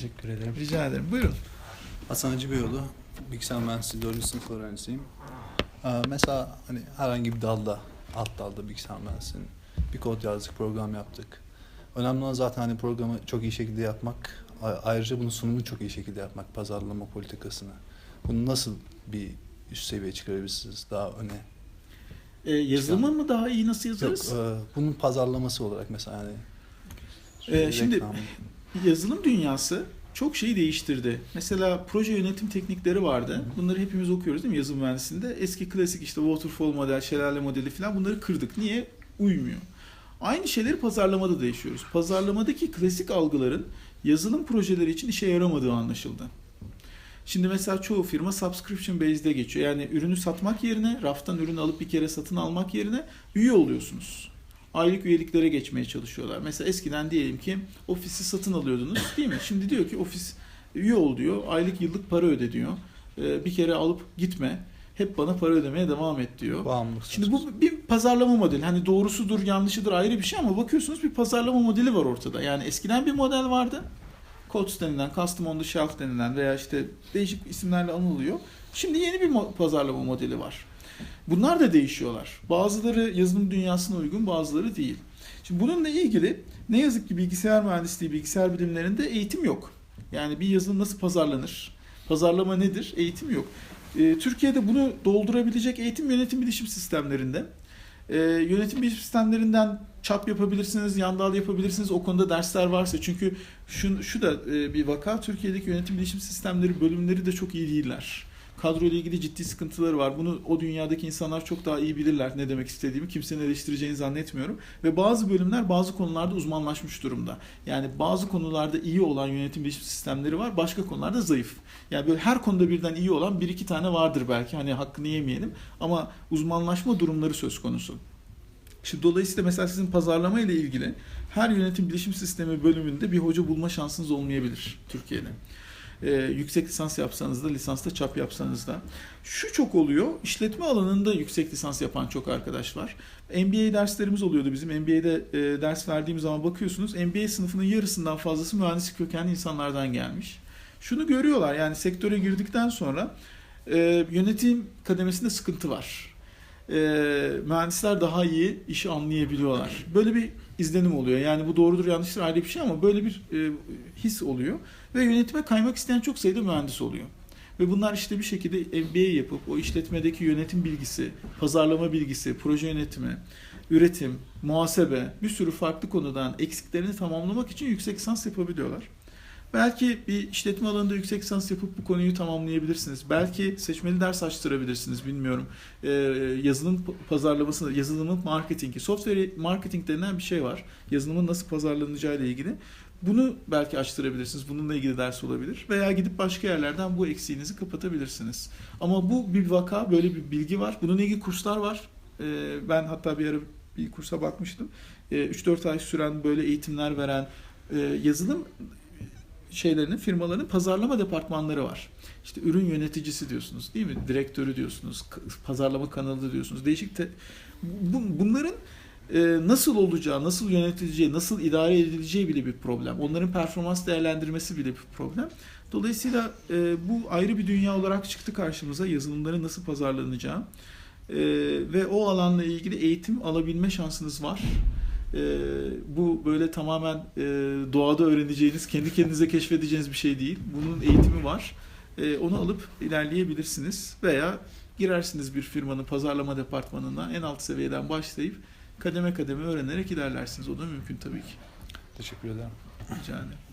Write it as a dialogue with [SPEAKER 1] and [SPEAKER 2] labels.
[SPEAKER 1] Teşekkür ederim.
[SPEAKER 2] Rica ederim. Buyurun.
[SPEAKER 3] Hasan Hacıbeyoğlu, bilgisayar mühendisliği 4. sınıf öğrencisiyim. Ee, mesela hani herhangi bir dalda, alt dalda bilgisayar mühendisliğinin bir kod yazdık, program yaptık. Önemli olan zaten hani programı çok iyi şekilde yapmak, ayrıca bunun sunumunu çok iyi şekilde yapmak, pazarlama politikasını. Bunu nasıl bir üst seviyeye çıkarabilirsiniz daha öne?
[SPEAKER 2] Ee, yazılımı mı daha iyi nasıl yazarız?
[SPEAKER 3] Yok, e, bunun pazarlaması olarak mesela hani
[SPEAKER 2] Ee, şimdi
[SPEAKER 3] reklam-
[SPEAKER 2] yazılım dünyası çok şeyi değiştirdi. Mesela proje yönetim teknikleri vardı. Bunları hepimiz okuyoruz değil mi yazılım mühendisliğinde? Eski klasik işte waterfall model, şelale modeli falan bunları kırdık. Niye? Uymuyor. Aynı şeyleri pazarlamada da yaşıyoruz. Pazarlamadaki klasik algıların yazılım projeleri için işe yaramadığı anlaşıldı. Şimdi mesela çoğu firma subscription based'e geçiyor. Yani ürünü satmak yerine, raftan ürünü alıp bir kere satın almak yerine üye oluyorsunuz. Aylık üyeliklere geçmeye çalışıyorlar. Mesela eskiden diyelim ki ofisi satın alıyordunuz değil mi? Şimdi diyor ki ofis üye ol diyor. Aylık yıllık para öde diyor. Ee, bir kere alıp gitme. Hep bana para ödemeye devam et diyor.
[SPEAKER 3] bağımlılık.
[SPEAKER 2] Şimdi bu bir pazarlama modeli. Hani doğrusudur, yanlışıdır ayrı bir şey ama bakıyorsunuz bir pazarlama modeli var ortada. Yani eskiden bir model vardı. Codes denilen, custom on the shelf denilen veya işte değişik isimlerle anılıyor. Şimdi yeni bir pazarlama modeli var. Bunlar da değişiyorlar. Bazıları yazılım dünyasına uygun, bazıları değil. Şimdi bununla ilgili ne yazık ki bilgisayar mühendisliği, bilgisayar bilimlerinde eğitim yok. Yani bir yazılım nasıl pazarlanır? Pazarlama nedir? Eğitim yok. Ee, Türkiye'de bunu doldurabilecek eğitim yönetim bilişim sistemlerinde. Ee, yönetim bilişim sistemlerinden çap yapabilirsiniz, yandal yapabilirsiniz. O konuda dersler varsa. Çünkü şu, şu da e, bir vaka. Türkiye'deki yönetim bilişim sistemleri bölümleri de çok iyi değiller. Kadro ile ilgili ciddi sıkıntıları var. Bunu o dünyadaki insanlar çok daha iyi bilirler ne demek istediğimi. Kimsenin eleştireceğini zannetmiyorum. Ve bazı bölümler bazı konularda uzmanlaşmış durumda. Yani bazı konularda iyi olan yönetim bilişim sistemleri var. Başka konularda zayıf. Yani böyle her konuda birden iyi olan bir iki tane vardır belki. Hani hakkını yemeyelim. Ama uzmanlaşma durumları söz konusu. Şimdi dolayısıyla mesela sizin pazarlama ile ilgili her yönetim bilişim sistemi bölümünde bir hoca bulma şansınız olmayabilir Türkiye'de. Ee, yüksek lisans yapsanız da lisansta çap yapsanız da. Şu çok oluyor. işletme alanında yüksek lisans yapan çok arkadaş var. MBA derslerimiz oluyordu bizim. MBA'de e, ders verdiğim zaman bakıyorsunuz MBA sınıfının yarısından fazlası mühendislik kökenli insanlardan gelmiş. Şunu görüyorlar yani sektöre girdikten sonra e, yönetim kademesinde sıkıntı var. E, mühendisler daha iyi işi anlayabiliyorlar. Böyle bir izlenim oluyor. Yani bu doğrudur yanlıştır ayrı bir şey ama böyle bir e, his oluyor. Ve yönetime kaymak isteyen çok sayıda mühendis oluyor. Ve bunlar işte bir şekilde MBA yapıp o işletmedeki yönetim bilgisi, pazarlama bilgisi, proje yönetimi, üretim, muhasebe bir sürü farklı konudan eksiklerini tamamlamak için yüksek lisans yapabiliyorlar. Belki bir işletme alanında yüksek lisans yapıp bu konuyu tamamlayabilirsiniz. Belki seçmeli ders açtırabilirsiniz bilmiyorum. Ee, yazılım pazarlaması, yazılımın marketingi, software marketing denilen bir şey var. Yazılımın nasıl pazarlanacağı ile ilgili. Bunu belki açtırabilirsiniz. Bununla ilgili ders olabilir. Veya gidip başka yerlerden bu eksiğinizi kapatabilirsiniz. Ama bu bir vaka, böyle bir bilgi var. Bununla ilgili kurslar var. Ee, ben hatta bir ara bir kursa bakmıştım. Ee, 3-4 ay süren böyle eğitimler veren e, yazılım şeylerinin, firmaların pazarlama departmanları var. İşte ürün yöneticisi diyorsunuz değil mi? Direktörü diyorsunuz, pazarlama kanalı diyorsunuz. Değişik te- bu- bunların e, nasıl olacağı, nasıl yönetileceği, nasıl idare edileceği bile bir problem. Onların performans değerlendirmesi bile bir problem. Dolayısıyla e, bu ayrı bir dünya olarak çıktı karşımıza yazılımların nasıl pazarlanacağı. E, ve o alanla ilgili eğitim alabilme şansınız var. E, bu böyle tamamen e, doğada öğreneceğiniz, kendi kendinize keşfedeceğiniz bir şey değil. Bunun eğitimi var. E, onu alıp ilerleyebilirsiniz veya girersiniz bir firmanın pazarlama departmanına en alt seviyeden başlayıp kademe kademe öğrenerek ilerlersiniz. O da mümkün tabii ki.
[SPEAKER 3] Teşekkür ederim.
[SPEAKER 2] Rica ederim.